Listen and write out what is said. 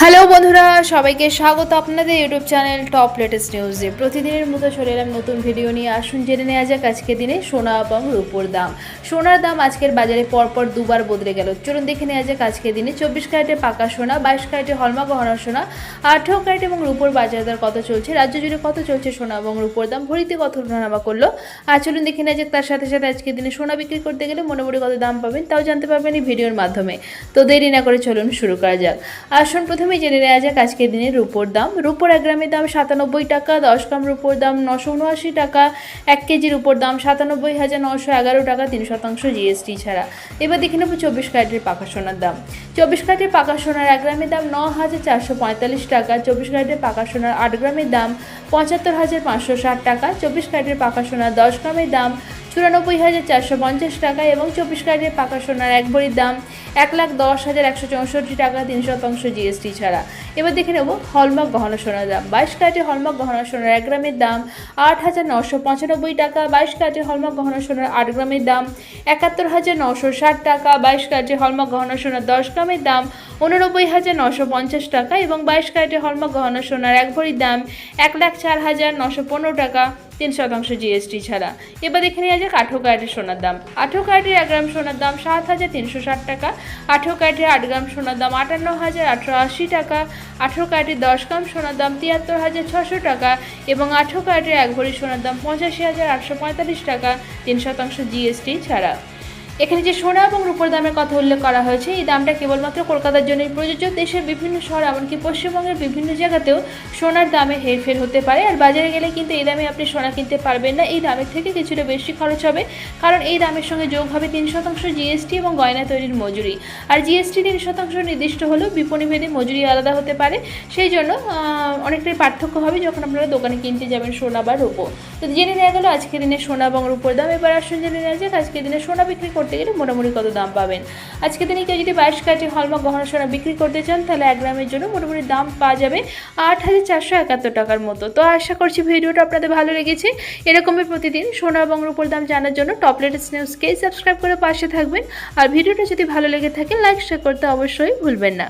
Hello বন্ধুরা, সবাইকে স্বাগত আপনাদের ইউটিউব চ্যানেল টপ লেটেস্ট নিউজে। প্রতিদিনের মতো চলে এলাম নতুন ভিডিও নিয়ে। আসুন জেনে নেওয়া যাক আজকের দিনে সোনা এবং রূপোর দাম। সোনার দাম আজকের বাজারে পরপর দুবার বদলে গেল। চলুন দেখে নেওয়া যাক আজকের দিনে চব্বিশ ক্যারেটে পাকা সোনা, বাইশ ক্যারেটে হলমা গহনা সোনা, আঠেরো ক্যারেট এবং রূপোর বাজার দর কত চলছে, রাজ্য জুড়ে কত চলছে সোনা এবং রূপোর দাম, ভরিতে কত ওঠানামা করল? আর চলুন দেখে নেওয়া যাক তার সাথে সাথে আজকের দিনে সোনা বিক্রি করতে গেলে মোটামুটি কত দাম পাবেন, তাও জানতে পারবেন এই ভিডিওর মাধ্যমে। তো দেরি না করে চলুন শুরু করা যাক। আসুন প্রথমেই জেনে নেওয়া যাক আজকের দিনের রূপোর দাম। রূপোর এক গ্রামের দাম সাতানব্বই টাকা, দশ গ্রাম রূপোর দাম নশো উনআশি টাকা, এক কেজির উপর দাম সাতানব্বই হাজার নশো এগারো টাকা, তিন শতাংশ জিএসটি ছাড়া। এবার দেখে নেব চব্বিশ ক্যারেটের পাকা সোনার দাম। চব্বিশ ক্যারেটের পাকা সোনার এক গ্রামের দাম ন হাজার চারশো পঁয়তাল্লিশ টাকা, চব্বিশ ক্যারেটের পাকা সোনার আট গ্রামের দাম পঁচাত্তর হাজার পাঁচশো ষাট টাকা, চব্বিশ ক্যারেটের পাকা সোনার দশ গ্রামের দাম চুরানব্বই হাজার চারশো পঞ্চাশ টাকা এবং চব্বিশ ক্যারেটের পাকা সোনার এক ভরির দাম এক লাখ দশ হাজার একশো চৌষট্টি টাকা, তিন শতাংশ জিএসটি ছাড়া। এবার দেখে নেব হলমার্ক গহনা সোনার দাম। বাইশ ক্যারেটের হলমার্ক গহনা সোনার এক গ্রামের দাম আট হাজার নশো পঁচানব্বই টাকা, বাইশ ক্যারেটের হলমার্ক গহনা সোনার আট গ্রামের দাম একাত্তর হাজার নশো ষাট টাকা, বাইশ ক্যারেটের হলমার্ক গহনা সোনার দশ গ্রামের দাম উননব্বই হাজার নশো পঞ্চাশ টাকা এবং বাইশ ক্যারেটের হলমার্ক গহনা সোনার এক ভরির দাম এক লাখ চার হাজার নশো পনেরো টাকা, তিন শতাংশ জিএসটি ছাড়া। এবার দেখে নেওয়া যাক আঠেরো ক্যারেটের সোনার দাম। আঠেরো ক্যারেটের এক গ্রাম সোনার দাম সাত হাজার তিনশো ষাট টাকা, আঠেরো ক্যারেটের আট গ্রাম সোনার দাম আটান্ন হাজার আটশো আশি টাকা, আঠেরো ক্যারেটের দশ গ্রাম সোনার দাম তিয়াত্তর হাজার ছশো টাকা এবং আঠেরো ক্যারেটের এক ভরি সোনার দাম পঁচাশি হাজার আটশো পঁয়তাল্লিশ টাকা, তিন শতাংশ জিএসটি ছাড়া। এখানে যে সোনা এবং রূপোর দামের কথা উল্লেখ করা হয়েছে, এই দামটা কেবলমাত্র কলকাতার জন্যই প্রযোজ্য। দেশের বিভিন্ন শহর এমনকি পশ্চিমবঙ্গের বিভিন্ন জায়গাতেও সোনার দামে হেরফের হতে পারে। আর বাজারে গেলে কিন্তু এই দামে আপনি সোনা কিনতে পারবেন না। এই দামের থেকে কিছুটা বেশি খরচ হবে, কারণ এই দামের সঙ্গে যোগ হবে তিন শতাংশ জিএসটি এবং গয়না তৈরির মজুরি। আর জিএসটি তিন শতাংশ নির্দিষ্ট হলেও বিপণীভেদে মজুরি আলাদা হতে পারে। সেই জন্য অনেকটাই পার্থক্য হবে যখন আপনারা দোকানে কিনতে যাবেন সোনা বা রূপো। তো জেনে নেওয়া গেল, আজকের দিনে সোনা এবং রূপোর দাম। এবার আসুন জেনে নেওয়া যাক, আজকের দিনে সোনা বিক্রি করতে গেলে মোটামুটি কত দাম পাবেন। আজকে দিনে কেউ যদি বাইশ কাটি হলমা গহনা সোনা বিক্রি করতে চান, তাহলে এক গ্রামের জন্য মোটামুটি দাম পাওয়া যাবে আট হাজার চারশো একাত্তর টাকার মতো। তো আশা করছি ভিডিওটা আপনাদের ভালো লেগেছে। এরকমই প্রতিদিন সোনা এবং রূপোর দাম জানার জন্য টপ লেটেস্ট সাবস্ক্রাইব করে পাশে থাকবেন। আর ভিডিওটা যদি ভালো লেগে থাকে, লাইক শেয়ার করতে অবশ্যই ভুলবেন না।